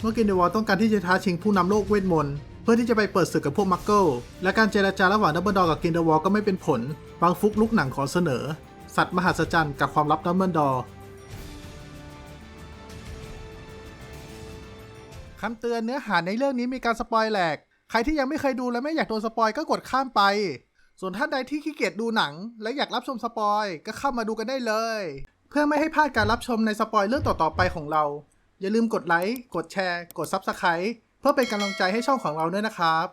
เมื่อกินเดวอลต้องการที่จะท้าชิงผู้นำโลกเวทมนต์เพื่อที่จะไปเปิดศึกกับพวกมักเกิลและการเจรจาระหว่างดับเบิลดอร์กับกินเดวอลก็ไม่เป็นผลบางฟุกลุกหนังขอเสนอ สัตว์มหัศจรรย์กับความลับดับเบิลดอร์คำเตือนเนื้อหาในเรื่องนี้มีการสปอยแหลก ใครที่ยังไม่เคยดูและไม่อยากโดนสปอยก็กดข้ามไป ส่วนท่านใดที่ขี้เกียจดูหนัง และอยากรับชมสปอยก็เข้ามาดูกันได้เลย เพื่อไม่ให้พลาดการรับชมในสปอยเรื่องต่อๆไปของเรา อย่าลืมกดไลค์ กดแชร์ กด Subscribe เพื่อเป็นกำลังใจให้ช่องของเราด้วยนะครับ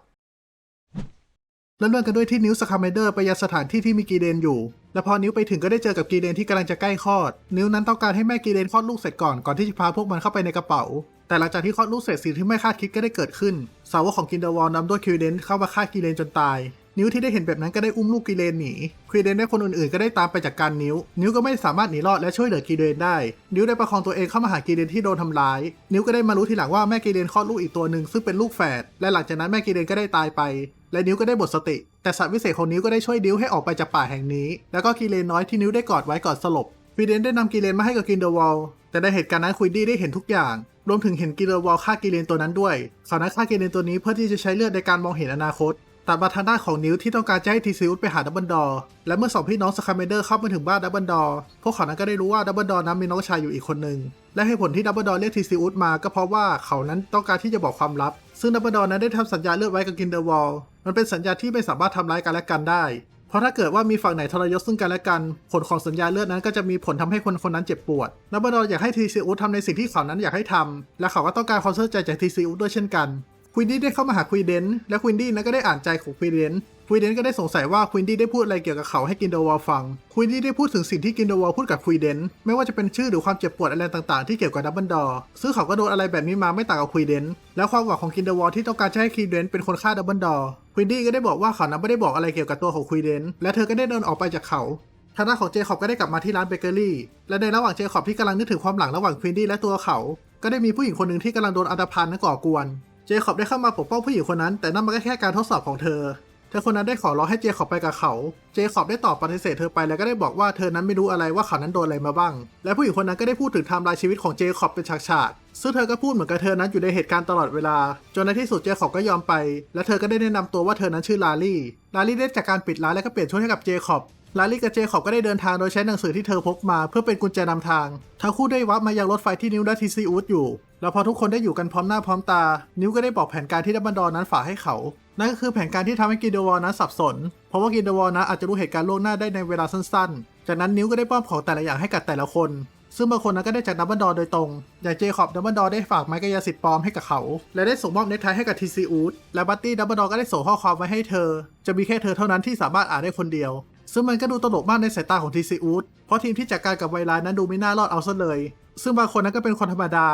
เริ่มเรื่องกันด้วยที่นิ้วสคาเมเดอร์ไปยังสถานที่ที่มีกีเดนอยู่ และพอนิ้วไปถึงก็ได้เจอกับกีเดนที่กำลังจะใกล้คลอด นิ้วนั้นต้องการให้แม่กีเดนคลอดลูกเสร็จก่อนก่อนที่จะพาพวกมันเข้าไปในกระเป๋า แต่หลังจากที่คลอดลูกเสร็จสิ่งที่ไม่คาดคิดก็ได้เกิดขึ้น สาวกของกินเดอร์วอลนำด้วยคิวเดนเข้ามาฆ่ากีเดนจนตาย นิ้วที่ได้เห็นแบบนั้นก็ได้อุ้มลูกกีเรนหนีคีเรนและคนอื่นๆก็ได้ตามไปจากการนิ้ว นิ้วก็ไม่สามารถหนีรอดและช่วยเหลือกีเรนได้ นิ้วได้ประคองตัวเองเข้ามาหากีเรนที่โดนทำร้าย นิ้วก็ได้มารู้ทีหลังว่าแม่กีเรนคลอดลูกอีกตัวหนึ่งซึ่งเป็นลูกแฝดและหลังจากนั้นแม่กีเรนก็ได้ตายไป และนิ้วก็ได้หมดสติ แต่สัตว์วิเศษของนิ้วก็ได้ช่วยนิ้วให้ออกไปจากป่าแห่งนี้ แล้วก็กีเรนน้อยที่นิ้วได้กอดไว้ก่อนสลบคีเรนได้นำกีเรนมาให้กับกินเดอวอลแต่ในเหตุการณ์นั้นคุยดี้ได้เห็นทุกอย่าง รวมถึงเห็นกินเดอวอลฆ่ากีเรนตัวนั้นด้วยเขานั้นฆ่ากีเรนตัวนี้เพื่อที่จะใช้เลือดในการมองเห็นอนาคต ตัดมาทางด้านของนิ้วที่ต้องการจะให้ทีซิอุสไปหาดับเบิลดอร์และเมื่อสองพี่น้องสคาเมเดอร์เข้ามาถึงบ้านดับเบิลดอร์พวกเขานั้นก็ได้รู้ว่าดับเบิลดอร์นั้นมีน้องชายอยู่อีกคนหนึ่งและเหตุผลที่ดับเบิลดอร์เรียกทีซิอุสมาก็เพราะว่าเขานั้นต้องการที่จะบอกความลับ ซึ่งดับเบิลดอร์นั้นได้ทำสัญญาเลือดไว้กับกินเดอร์วอลมันเป็นสัญญาที่ไม่สามารถทำร้ายกันและกันได้ เพราะถ้าเกิดว่ามีฝั่งไหนทรยศซึ่งกันและกัน ผลของสัญญาเลือดนั้นก็จะมีผลทำให้คนคนนั้นเจ็บปวดดับเบิลดอร์อยากให้ทีซีอุสทำในสิ่งที่เขานั้นอยากให้ทำและเขาก็ต้องการความเชื่อใจจากทีซีอุสด้วยเช่นกัน ควินดี้ได้เข้ามาหาควีเดนและควินดี้นั้นก็ได้อ่านใจของควีเดนควีเดนก็ได้สงสัยว่าควินดี้ได้พูดอะไรเกี่ยวกับเขาให้กินเดวอลฟังควินดี้ได้พูดถึงสิ่งที่กินเดวอลพูดกับควีเดนไม่ว่าจะเป็นชื่อหรือความเจ็บปวดอะไรต่างๆที่เกี่ยวกับดับเบิลดอร์ซึ่งเขาก็โดนอะไรแบบนี้มาไม่ต่างกับควีเดนและความหวังของกินเดวอลที่ต้องการจะให้ควีเดนเป็นคนฆ่าดับเบิลดอร์ควินดี้ก็ได้บอกว่าเขานั้นไม่ได้บอกอะไรเกี่ยวกับตัวของควีเดนและเธอก็ได้เดินออกไปจากเขาทางด้านของเจคอบก็ได้กลับมาที่ร้านเบเกอรี่ และในระหว่างเจคอบที่กำลังนึกถึงความหลังระหว่างควินดี้และตัวเขา ก็ได้มีผู้หญิงคนหนึ่งที่กำลังโดนอันธพาลนั้นก่อกวน เจคอบได้เข้ามาปกป้องผู้หญิงคนนั้น แต่นั่นมันก็แค่การทดสอบของเธอ เธอคนนั้นได้ขอร้องให้เจคอบไปกับเขา เจคอบได้ตอบปฏิเสธเธอไปแล้วก็ได้บอกว่าเธอนั้นไม่รู้อะไรว่าเขานั้นโดนอะไรมาบ้าง และผู้หญิงคนนั้นก็ได้พูดถึงไทม์ไลน์ชีวิตของเจคอบเป็นฉากๆซึ่งเธอก็พูดเหมือนกับเธอนั้นอยู่ในเหตุการณ์ตลอดเวลา จนในที่สุดเจคอบก็ยอมไป และเธอก็ได้แนะนำตัวว่าเธอนั้นชื่อลาลี่ ลาลี่ได้จากการปิดร้านและก็เปลี่ยนชุดให้กับเจคอบลาลี่กับเจคอบก็ได้เดินทางโดยใช้หนังสือที่เธอพกมา เพื่อเป็นกุญแจนำทาง ทั้งคู่ได้วับมายังรถไฟที่นิวและทีซีอูดอยู่ แล้วพอทุกคนได้อยู่กันพร้อมหน้าพร้อมตา นิวก็ได้บอกแผนการที่ดับเบิลดอร์นั้นฝากให้เขา นั่นก็คือแผนการที่ทำให้กินเดวอลนั้นสับสน เพราะว่ากินเดวอลนั้นอาจจะรู้เหตุการณ์ล่วงหน้าได้ในเวลาสั้นๆ จากนั้นนิวก็ได้ป้อมของแต่ละอย่างให้กับแต่ละคน ซึ่งบางคนนั้นก็ได้จากดับเบิลดอร์โดยตรง อย่างเจคอบดับเบิลดอร์ได้ฝากไม้กายสิทธิ์ปลอมให้กับเขา และได้ส่งมอบเนคไทให้กับทีซีอูด และบัตตี้ดับเบิลดอร์ก็ได้ส่งข้อความไว้ให้เธอ จะมีแค่เธอเท่านั้นที่สามารถอ่านได้คนเดียวซึ่งมันก็ดูตลกมากในสายตาของทีซีอูดเพราะทีมที่จัดการกับไวรัสนั้นดูไม่น่ารอดเอาซะเลย ซึ่งบางคนนั้นก็เป็นคนธรรมดา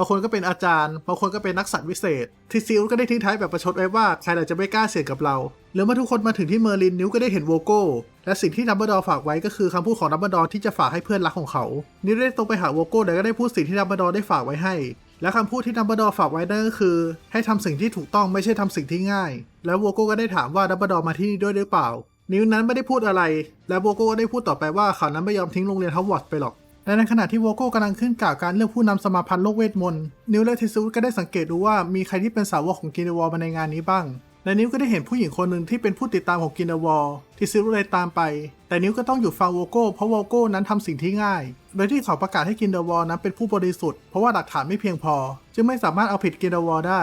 บางคนก็เป็นอาจารย์ บางคนก็เป็นนักสัตว์วิเศษ ทีซีอูดก็ได้ทิ้งท้ายแบบประชดไว้ว่าใครล่ะจะไม่กล้าเสี่ยงกับเรา แล้วเมื่อทุกคนมาถึงที่เมอร์ลินนิวก็ได้เห็นโวโก้ และสิ่งที่ดับเบิลดอร์ฝากไว้ก็คือคำพูดของดับเบิลดอร์ที่จะฝากให้เพื่อนรักของเขา นิวได้ตรงไปหาโวโก้แล้วก็ได้พูดสิ่งที่ดับเบิลดอร์ได้ฝากไว้ให้ และคำพูดที่ดับเบิลดอร์ฝากไว้นั่นก็คือ ให้ทำสิ่งที่ถูกต้องไม่ใช่ทำสิ่งที่ง่าย แล้วโวโก้ก็ได้ถามว่าดับเบิลดอร์มาที่นี่ด้วยหรือเปล่า นิวนั้นไม่ได้พูดอะไร และโวโก้ก็ได้พูดต่อไปว่าเขานั้นไม่ยอมทิ้งโรงเรียนฮาวอดไปหรอก และในขณะที่โวโก้กำลังขึ้นกล่าวการเลือกผู้นำสมาพันธ์โลกเวทมนต์ นิวและเทซูก็ได้สังเกตดูว่ามีใครที่เป็นสาวกของกินเดวอลมาในงานนี้บ้าง และนิวก็ได้เห็นผู้หญิงคนหนึ่งที่เป็นผู้ติดตามของกินเดวอลทีซิลเลยตามไป แต่นิวก็ต้องอยู่ฟังโวโก้เพราะโวโก้นั้นทำสิ่งที่ง่าย โดยที่เขาประกาศให้กินเดวอลนั้นเป็นผู้บริสุทธิ์เพราะว่าหลักฐานไม่เพียงพอ จึงไม่สามารถเอาผิดกินเดวอลได้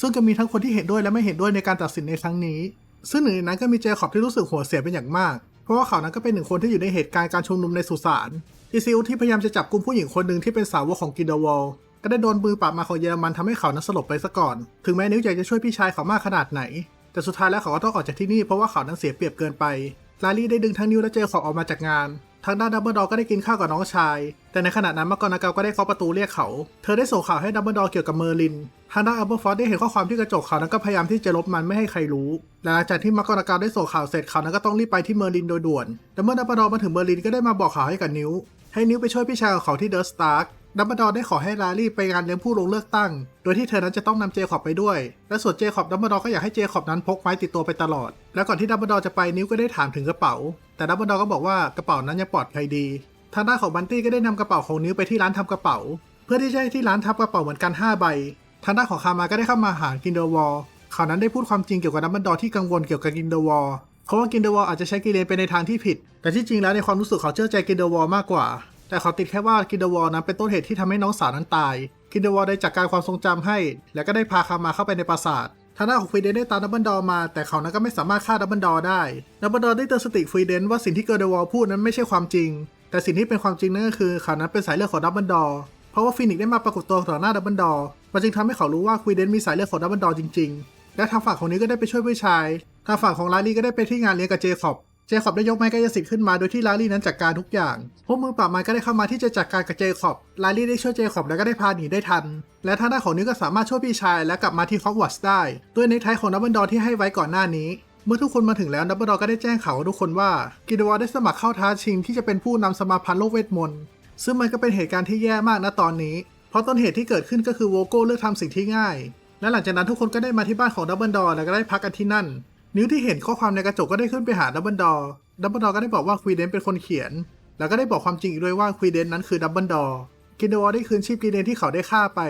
ซึ่งก็มีทั้งคนที่เห็นด้วยและไม่เห็นด้วยในการตัดสินในครั้งนี้ ซึ่งหนึ่งในนั้นก็มีเจคอบที่รู้สึกหัวเสียเป็นอย่างมาก เพราะว่าเขานั้นก็เป็นหนึ่งคนที่อยู่ในเหตุการณ์การชุมนุมในสุสาน อีซิลที่พยายามจะจับกุมผู้หญิงคนหนึ่งที่เป็นสาวกของกินเดวอลก็ได้โดนมือปราบมาของเยอรมันทำให้เขานั้นสลบไปซะก่อน ถึงแม้นิ้วอยากจะช่วยพี่ชายเขามากขนาดไหน แต่สุดท้ายแล้วเขาก็ต้องออกจากที่นี่เพราะว่าเขานั้นเสียเปรียบเกินไป ลาลี่ได้ดึงทั้งนิ้วและเจคอบออกมาจากงาน ทางด้านดับเบิลดอก็ได้กินข้าวกับน้องชาย แต่ในขณะนั้นมักกอนาเกาก็ได้เคาะประตูเรียกเขา เธอได้ส่งข่าวให้ดับเบิลดอเกี่ยวกับเมอร์ลิน ทางด้านอัลเบอร์ฟอร์ดได้เห็นข้อความที่กระจกเขานั้นก็พยายามที่จะลบมันไม่ให้ใครรู้ หลังจากที่มักอนาเกาได้ส่งข่าวเสร็จเขานั้นก็ต้องรีบไปที่เมอร์ลินโดยด่วนแต่เมื่อดับเบิลดอมาถึงเมอร์ลินก็ได้มาบอกข่าวให้กับนิ้ว ให้นิ้วไปช่วยพี่ชายของเขาที่เดอะสตาร์กดับเบิลดอร์ได้ขอให้ลารี่ไปงานเลี้ยงผู้ลงเลือกตั้ง โดยที่เธอนั้นจะต้องนำเจคอบไปด้วย และส่วนเจคอบดับเบิลดอร์ก็อยากให้เจคอบนั้นพกไม้ติดตัวไปตลอด แล้วก่อนที่ดับเบิลดอร์จะไปนิ้วก็ได้ถามถึงกระเป๋า แต่ดับเบิลดอร์ก็บอกว่ากระเป๋านั้นยังปลอดภัยดี ทางด้านของบันตี้ก็ได้นำกระเป๋าของนิ้วไปที่ร้านทำกระเป๋า เพื่อที่จะให้ที่ร้านทำกระเป๋าเหมือนกัน5ใบ ทางด้านของคามาก็ได้เข้ามาหากินเดอร์วอลเขานั้นได้พูดความจริงเกี่ยวกับดัมเบิลดอร์ที่กังวลเกี่ยวกับกินเดอร์วอล เพราว่ากินเดอร์วอลอาจจะใช้กิเลนไปในทางที่ผิด แต่ที่จริงแล้วในความรู้สึกเขาเชื่อใจกินเดอร์วอลมากกว่า แต่เขาติดแค่ว่ากินเดอร์วอลนั้นเป็นต้นเหตุที่ทำให้น้องสาวนั้นตาย กินเดอร์วอลได้จัดการความทรงจำให้ และก็ได้พาคามาเข้าไปในปราสาททางด้านของฟรีเดนได้ตามดับเบิลดอมา แต่เขานั้นก็ไม่สามารถฆ่าดับเบิลดอได้ดับเบิลดอได้เตือนสติฟรีเดนว่าสิ่งที่เกอร์เดวอลพูดนั้นไม่ใช่ความจริง แต่สิ่งที่เป็นความจริงนั่นก็คือเขานั้นเป็นสายเลือดของดับเบิลดอเพราะว่าฟินิกซ์ได้มาปรากฏตัวต่อหน้าดับเบิลดอมันจึงทำให้เขารู้ว่าฟรีเดนมีสายเลือดของดับเบิลดอจริง ๆ และทางฝั่งของนี้ก็ได้ไปช่วยผู้ชาย ทางฝั่งของลารีก็ได้ไปที่งานเลี้ยงกับเจคอบ เจคอบได้ยกไม้กายสิทธิ์ขึ้นมาโดยที่ลารีนั้นจัดการทุกอย่าง พวกมือปราบไม้ก็ได้เข้ามาที่จะจัดการกับเจคอบ ลารีได้ช่วยเจคอบแล้วก็ได้พาหนีได้ทัน และทางด้านของนิวก็สามารถช่วยพี่ชายและกลับมาที่ฮอกวอตส์ได้ด้วยเนคไทของดับเบิลดอร์ที่ให้ไว้ก่อนหน้านี้เมื่อทุกคนมาถึงแล้วดับเบิลดอก็ได้แจ้งข่าวทุกคนว่ากิดวอร์ได้สมัครเข้าท้าชิงที่จะเป็นผู้นำสมาพันธ์โลกเวทมนต์ซึ่งมันก็เป็นเหตุการณ์ที่แย่มากนะตอนนี้ เพราะต้นเหตุที่เกิดขึ้นก็คือโวโก้เลือกทำสิ่งที่ง่าย และหลังจากนั้นทุกคนก็ได้มาที่บ้านของดับเบิลดอร์แล้วก็ได้พักกันที่นั่น นิ้วที่เห็นข้อความในกระจกก็ได้ขึ้นไปหาดับเบิลดอร์ดับเบิลดอร์ก็ได้บอกว่าควีเดนเป็นคนเขียน แล้วก็ได้บอกความจริงอีกด้วยว่าควีเดนนั้นคือดับเบิลดอร์กินเดวอร์ได้คืนชีพกิเดนที่เขาได้ฆ่าไป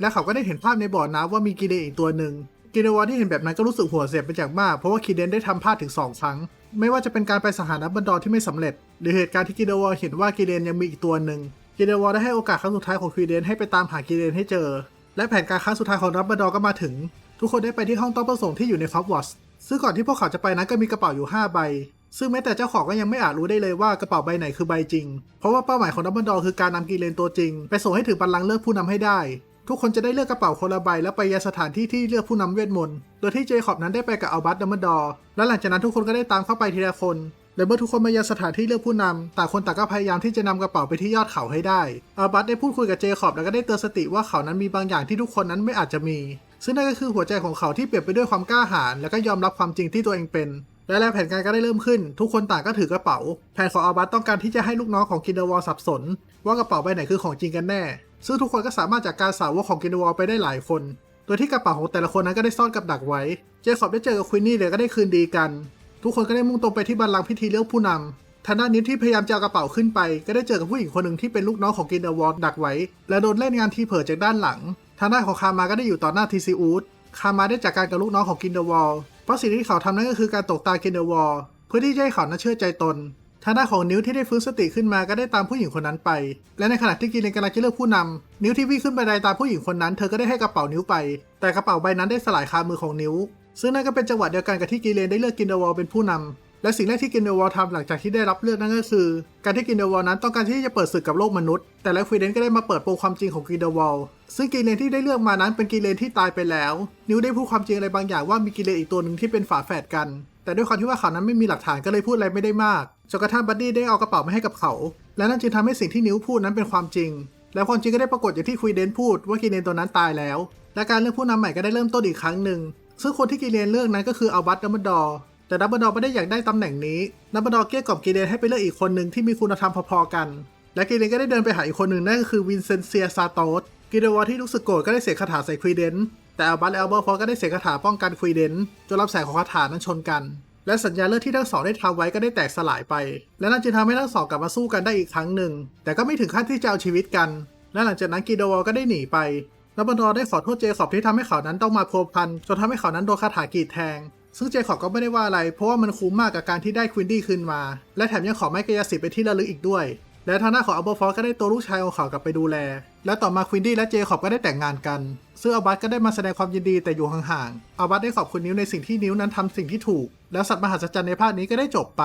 และเขาก็ได้เห็นภาพในบ่อน้ำว่ามีกิเดนอีกตัวหนึ่งกินเดวอร์ที่เห็นแบบนั้นก็รู้สึกหัวเสียเป็นอย่างมาก เพราะว่ากิเดนได้ทำพลาดถึงสองครั้ง ไม่ว่าจะเป็นการไปสังหารดับเบิลดอร์ที่ไม่สำเร็จ หรือเหตุการณ์ที่กินเดวอร์เห็นว่ากิเดนยังมีอีกตัวหนึ่งกินเดวอร์ได้ให้โอกาสครั้งสุดท้ายของควีเดนให้ไปตามหากิเดนให้เจอ และแผนการครั้งสุดท้ายของดับเบิลดอร์ก็มาถึง ทุกคนได้ไปที่ห้องต้องประสงค์ที่อยู่ในฟอกวอตส์ ซึ่งก่อนที่พวกเขาจะไปนั้นก็มีกระเป๋าอยู่ 5 ใบ ซึ่งแม้แต่เจ้าของก็ยังไม่อาจรู้ได้เลยว่ากระเป๋าใบไหนคือใบจริง เพราะว่าเป้าหมายของดับเบิลดอร์คือการนำกีเลนตัวจริง ไปส่งให้ถึงบัลลังก์เลือกผู้นำให้ได้ ทุกคนจะได้เลือกกระเป๋าคนละใบแล้วไปยังสถานที่ที่เลือกผู้นำเวทมนต์ โดยที่เจคอบนั้นได้ไปกับอัลบัตดัมเบิลดอร์และหลังจากนั้นทุกคนก็ได้ตามเข้าไปทีละคนและเมื่อทุกคนมายังสถานที่เลือกผู้นำต่างคนต่างก็พยายามที่จะนำกระเป๋าไปที่ยอดเขาให้ได้อัลบัตได้พูดคุยกับเจคอบแล้วก็ได้เตือนสติว่าเขานั้นมีบางอย่างที่ทุกคนนั้นไม่อาจจะมี ซึ่งนั่นก็คือหัวใจของเขาที่เปลี่ยนไปด้วยความกล้าหาญและก็ยอมรับความจริงที่ตัวเองเป็น และแล้วแผนการก็ได้เริ่มขึ้น ทุกคนต่างก็ถือกระเป๋า แผนของอัลบัตต้องการที่จะให้ลูกน้องของกินเดวอลสับสน ว่ากระเป๋าใบไหนคือของจริงกันแน่ ซึ่งทุกคนก็สามารถจัดการสาวกของกินเดวอลไปได้หลายคนโดยที่กระเป๋าของแต่ละคนนั้นก็ได้ซ่อนกับดักไว้ เจคอบได้เจอกับควินนี่เลยก็ได้คืนดีกัน ทุกคนก็ได้มุ่งตรงไปที่บัลลังก์พิธีเลือกผู้นำทางด้านนี้ที่พยายามจะเอากระเป๋าขึ้นไป ก็ได้เจอกับผู้หญิงคนหนึ่งที่เป็นลูกน้องของกินเดวอลดักไว้ และโดนเล่นงานทีเผลอจากด้านหลัง ทางด้านของคามาก็ได้อยู่ต่อหน้าทีซีอูดคามาได้จัดการกับลูกน้องของกินเดอร์วอลเพราะสิ่งที่เขาทำนั่นก็คือการตกตากินเดอร์วอลเพื่อที่จะให้เขานั้นเชื่อใจตนทางด้านของนิ้วที่ได้ฟื้นสติขึ้นมาก็ได้ตามผู้หญิงคนนั้นไป และในขณะที่กินเลนกำลังจะเลือกผู้นำนิ้วที่วิ่งขึ้นบันไดตามผู้หญิงคนนั้น เธอก็ได้ให้กระเป๋านิ้วไป แต่กระเป๋าใบนั้นได้สลายคามือของนิ้ว ซึ่งนั่นก็เป็นจังหวะเดียวกันกับที่กิเลนได้เลือกกินเดอวอลเป็นผู้นำ และสิ่งแรกที่กินเดวอลทำหลังจากที่ได้รับเลือกนั่นก็คือ การที่กินเดวอลนั้นต้องการที่จะเปิดศึกกับโลกมนุษย์ แต่แล้วฟรีเดนก็ได้มาเปิดโปงความจริงของกินเดวอลซึ่งกิเลนที่ได้เลือกมานั้นเป็นกิเลนที่ตายไปแล้ว นิวได้พูดความจริงอะไรบางอย่างว่ามีกิเลนอีกตัวหนึ่งที่เป็นฝาแฝดกัน แต่ด้วยความที่ว่าเขานั้นไม่มีหลักฐานก็เลยพูดอะไรไม่ได้มากจนกระทั่งบัดดี้ได้เอากระเป๋ามาให้กับเขา และนั่นจึงทำให้สิ่งที่นิวพูดนั้นเป็นความจริง แล้วความจริงก็ได้ปรากฏอย่างที่คุยเดนพูดว่ากิเลนตัวนั้นตายแล้ว และการเลือกผู้นำใหม่ก็ได้เริ่มต้นอีกครั้งหนึ่งซึ่งคนที่กิเลนเลือกนั้นก็คืออัลบัตดัมเบิลดอร์ แต่ดับเบิลดอร์ไม่ได้อยากได้ตำแหน่งนี้ดับเบิลดอร์เกลี้ยกล่อมกิเลนให้ไปเลือกอีกคนหนึ่งที่มีคุณธรรมพอๆกัน และกิเลนก็ได้เดินไปหาอีกคนหนึ่งนั่นก็คือวินเซนเซียซาโตสกิเดวอที่รู้สึกโกรธก็ได้เสกคาถาใส่ควีเดนแต่อัลบัตและอัลเบอร์ฟอก็ได้เสกคาถาป้องกันควีเดนจนรับแสงของคาถานั้นชนกัน และสัญญาเลือดที่ทั้งสองได้ทำไว้ก็ได้แตกสลายไป และนั่นจึงทำให้ทั้งสองกลับมาสู้กันได้อีกครั้งหนึ่ง แต่ก็ไม่ถึงขั้นที่จะเอาชีวิตกัน และหลังจากนั้นกิเดวอก็ได้หนีไปดับเบิลดอได้ขอโทษเจคอบที่ทำให้เขานั้นต้องมาพัวพันจนทำให้เขานั้นโดนคาถากรีดแทง ซึ่งเจคอบก็ไม่ได้ว่าอะไร เพราะว่ามันคุ้มมากกับการที่ได้ควินดี้คืนมา และแถมยังขอไม้กายสิทธิ์ไปที่ระลึกอีกด้วย และทางหน้าของอัลเบอร์ฟอสก็ได้ตัวลูกชายของเขากลับไปดูแล และต่อมาควินดี้และเจคอบก็ได้แต่งงานกัน ซึ่งอัลบัตก็ได้มาแสดงความยินดีแต่อยู่ห่างๆอัลบัตได้ขอบคุณนิ้วในสิ่งที่นิ้วนั้นทำสิ่งที่ถูก แล้วสัตว์มหัศจรรย์ในภาคนี้ก็ได้จบไป